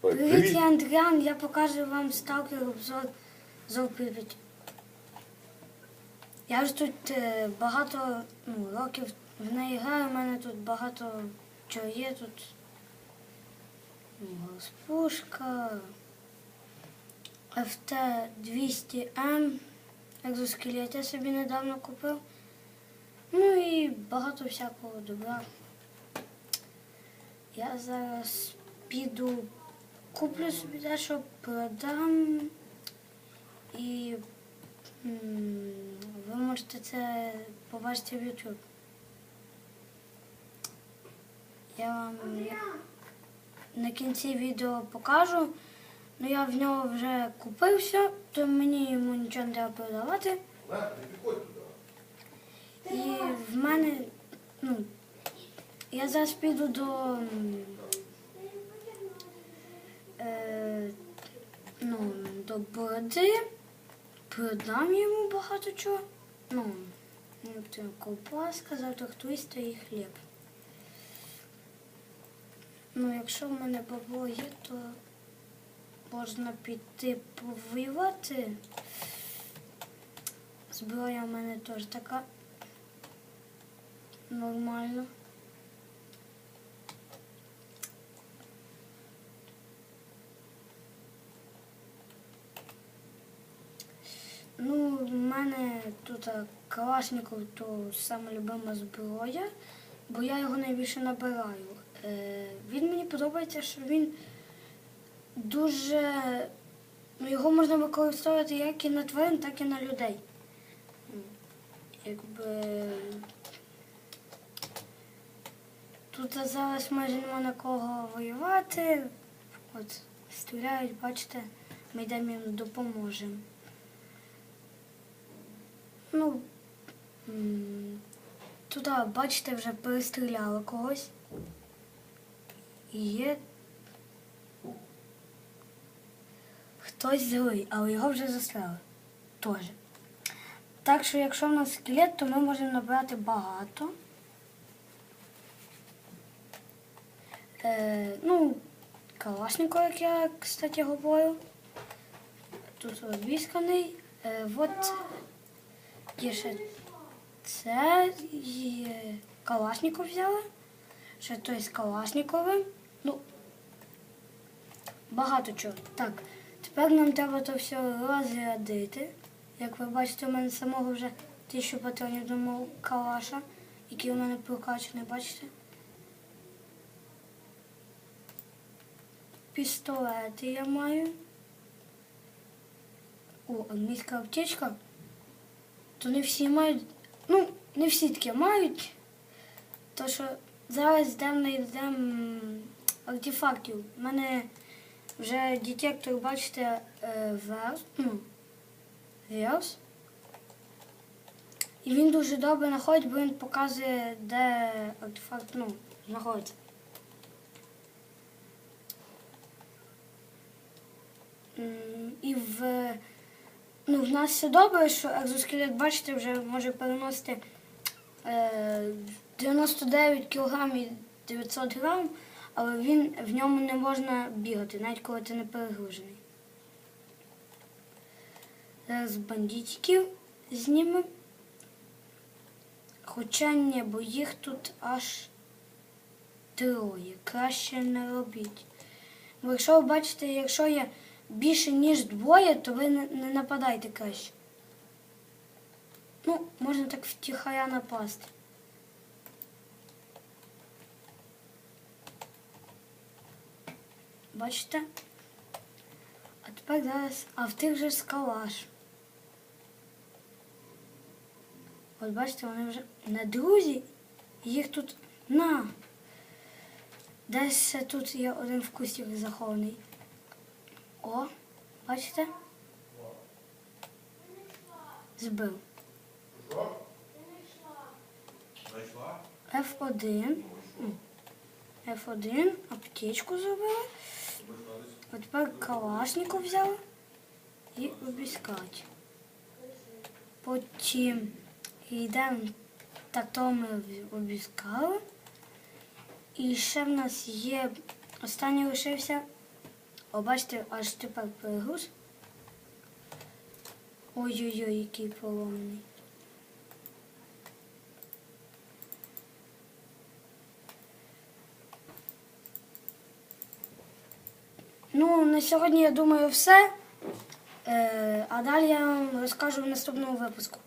Привіт, я Андріан, я покажу вам сталкер обзор зов Прип'яті. Я вже тут е, багато ну, років в неї граю, у мене тут багато чого є тут. Ну, Госпушка, FT200M, екзоскелет я собі недавно купив. Ну і багато всякого добра. Я зараз піду куплю собі дещо, продам і м, ви можете це побачити в YouTube. Я вам на кінці відео покажу. Ну я в нього вже купився, то мені йому нічого не треба продавати. І в мене, ну, я зараз піду до, м, е, ну, до бороди, продам йому багато чого. Ну, як то ковбаска, завтра хтось і хліб. Ну, якщо в мене бабло є, то можна піти повоювати. Зброя в мене теж така нормальна. Ну, в мене тут а, Калашников то саме любима зброя, бо я його найбільше набираю. Е, він мені подобається, що він дуже. Ну, його можна використовувати як і на тварин, так і на людей. Якби. Тут зараз майже нема на кого воювати. От стріляють, бачите, ми йдемо їм допоможемо. Ну, туди, бачите, вже перестріляли когось. І є хтось злий, але його вже застрелили. Теж. Так що, якщо в нас скелет, то ми можемо набрати багато. Е, ну, Калашников, як я, кстати, говорю. Тут обісканий. Е, от ще це і Калашников взяли. Ще той з Калашниковим. Ну, багато чого. Так, тепер нам треба то все розрядити. Як ви бачите, у мене самого вже тисячу патронів до мого калаша, який у мене прокачаний, бачите? Пістолети я маю. О, англійська аптечка. То не всі мають. Ну, не всі таке мають. То що зараз йдемо знайдемо артефактів. У мене вже детектор, бачите, е, верс, ну, верс. І він дуже добре знаходить, бо він показує, де артефакт ну, знаходиться. І в, ну, в нас все добре, що екзоскелет, бачите, вже може переносити е, 99 кг і 900 грам, але він, в ньому не можна бігати, навіть коли ти не перегружений. Зараз бандитиків знімемо. Хоча ні, бо їх тут аж троє. Краще не робіть. Бо якщо ви бачите, якщо є більше, ніж двоє, то ви не, нападайте краще. Ну, можна так втіхая напасти. Бачите? А тепер зараз, а в тих же скалаш. От бачите, вони вже на друзі, їх тут на. Десь тут є один вкусик захований. О, бачите? Збив. F1. М. F1, аптечку зробили. А тепер калашнику взяли і обіскать. Потім йдемо, так то ми обіскали. І ще в нас є, останній лишився О, бачите, аж тепер перегруз. Ой-ой-ой, який поломаний. Ну, на сьогодні, я думаю, все. Е, а далі я вам розкажу в наступному випуску.